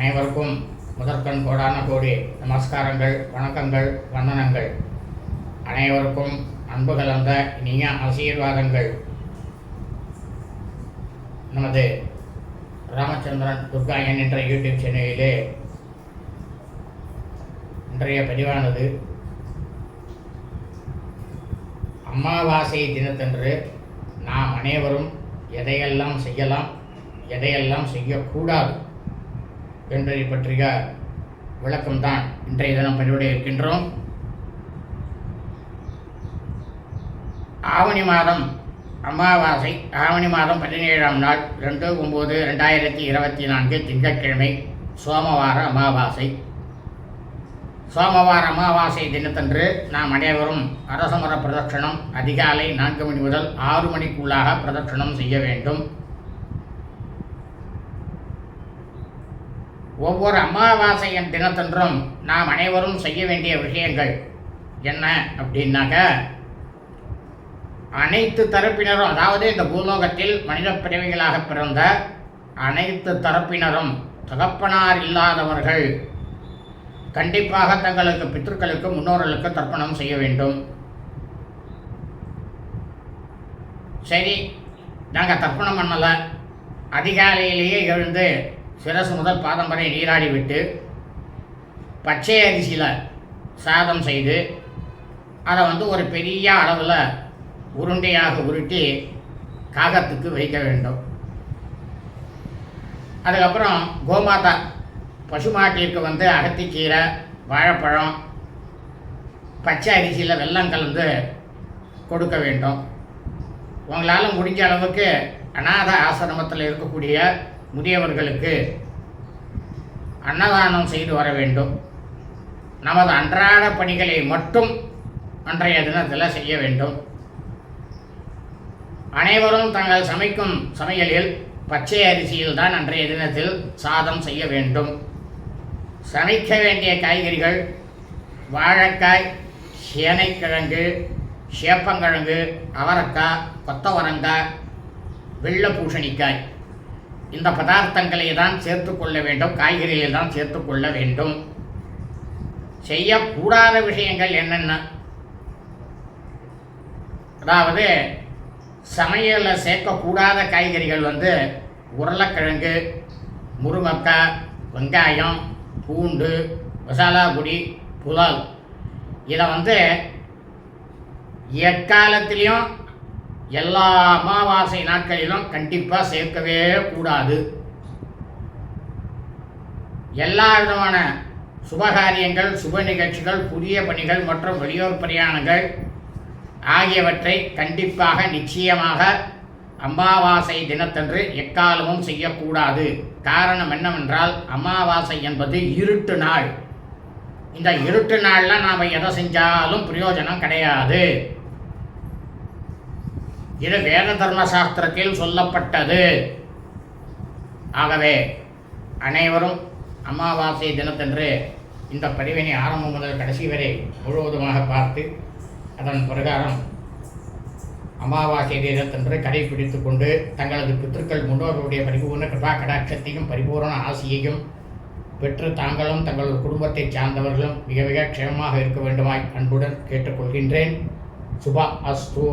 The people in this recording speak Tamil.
அனைவருக்கும் முதற்கண் கோடான கோடி நமஸ்காரங்கள் வணக்கங்கள் வந்தனங்கள். அனைவருக்கும் அன்பு கலந்த இனிய ஆசீர்வாதங்கள். நமது ராமச்சந்திரன் துர்காயன் என்ற யூடியூப் சேனலிலே இன்றைய பதிவானது அமாவாசை தினத்தன்று நாம் அனைவரும் எதையெல்லாம் செய்யலாம் எதையெல்லாம் செய்யக்கூடாது என்பதை பற்றிய விளக்கம்தான் இன்றைய தினம் பதிவிட இருக்கின்றோம். ஆவணி மாதம் அமாவாசை ஆவணி மாதம் பதினேழாம் நாள் ரெண்டு ஒம்பது ரெண்டாயிரத்தி இருபத்தி நான்கு திங்கட்கிழமை சோமவார அமாவாசை. சோமவார அமாவாசை தினத்தன்று நாம் அனைவரும் அரசமர பிரதட்சணம் அதிகாலை நான்கு மணி முதல் ஆறு மணிக்குள்ளாக பிரதட்சணம் செய்ய வேண்டும். ஒவ்வொரு அமாவாசையின் தினத்தன்றும் நாம் அனைவரும் செய்ய வேண்டிய விஷயங்கள் என்ன அப்படின்னாக்க அனைத்து தரப்பினரும் அதாவது இந்த பூலோகத்தில் மனித பிரிவுகளாக பிறந்த அனைத்து தரப்பினரும் தகப்பனார் இல்லாதவர்கள் கண்டிப்பாக தங்களுக்கு பித்தர்களுக்கு முன்னோர்களுக்கு தர்ப்பணம் செய்ய வேண்டும். சரி நாங்கள் தர்ப்பணம் பண்ணலை. அதிகாலையிலேயே எழுந்து சிரசு முதல் பாதம் வரை நீராடி விட்டு பச்சை அரிசியில் சாதம் செய்து அதை வந்து ஒரு பெரிய அளவில் உருண்டையாக உருட்டி காகத்துக்கு வைக்க வேண்டும். அதுக்கப்புறம் கோமாதா பசுமாட்டிற்கு வந்து அகத்திக்கீரை வாழைப்பழம் பச்சை அரிசியில் வெல்லம் கலந்து கொடுக்க வேண்டும். உங்களால் முடிஞ்ச அளவுக்கு அநாத ஆசிரமத்தில் இருக்கக்கூடிய முதியவர்களுக்கு அன்னதானம் செய்து வர வேண்டும். நமது அன்றாட பணிகளை மட்டும் அன்றைய தினத்தில் செய்ய வேண்டும். அனைவரும் தங்கள் சமைக்கும் சமையலில் பச்சை அரிசியில் தான் அன்றைய தினத்தில் சாதம் செய்ய வேண்டும். சமைக்க வேண்டிய காய்கறிகள் வாழைக்காய் சேனைக்கிழங்கு சேப்பங்கிழங்கு அவரக்காய் கொத்தவரங்காய் வெள்ளை பூசணிக்காய். இந்த பதார்த்தங்களை தான் சேர்த்து கொள்ள வேண்டும் காய்கறிகளை தான் சேர்த்து கொள்ள வேண்டும். செய்யக்கூடாத விஷயங்கள் என்னென்ன? அதாவது சமையலில் சேர்க்கக்கூடாத காய்கறிகள் வந்து உருளைக்கிழங்கு முருங்கக்காய் வெங்காயம் பூண்டு மசாலா பொடி புலால். இதை வந்து எக்காலத்திலையும் எல்லா அமாவாசை நாட்களிலும் கண்டிப்பாக சேர்க்கவே கூடாது. எல்லா விதமான சுபகாரியங்கள் சுப நிகழ்ச்சிகள் புதிய பணிகள் மற்றும் வெளியூர் பிரயாணங்கள் ஆகியவற்றை கண்டிப்பாக நிச்சயமாக அமாவாசை தினத்தன்று எக்காலமும் செய்யக்கூடாது. காரணம் என்னவென்றால் அமாவாசை என்பது இருட்டு நாள். இந்த இருட்டு நாளில் நாம் எதை செஞ்சாலும் பிரயோஜனம் கிடையாது. இது வேத தர்ம சாஸ்திரத்தில் சொல்லப்பட்டது. ஆகவே அனைவரும் அமாவாசை தினத்தன்று இந்த பதிவினை ஆரம்பம் முதல் கடைசி வரை முழுவதுமாக பார்த்து அதன் பிரகாரம் அமாவாசை தினத்தன்று கடைபிடித்து கொண்டு தங்களது பித்திருக்கள் முன்னோர்களுடைய பரிபூர்ண கிருபா கடாட்சத்தையும் பரிபூர்ண ஆசியையும் பெற்று தாங்களும் தங்களது குடும்பத்தை சார்ந்தவர்களும் மிக மிக க்ஷேமமாக இருக்க வேண்டுமாய் அன்புடன் கேட்டுக்கொள்கின்றேன். சுபா அஸ்து.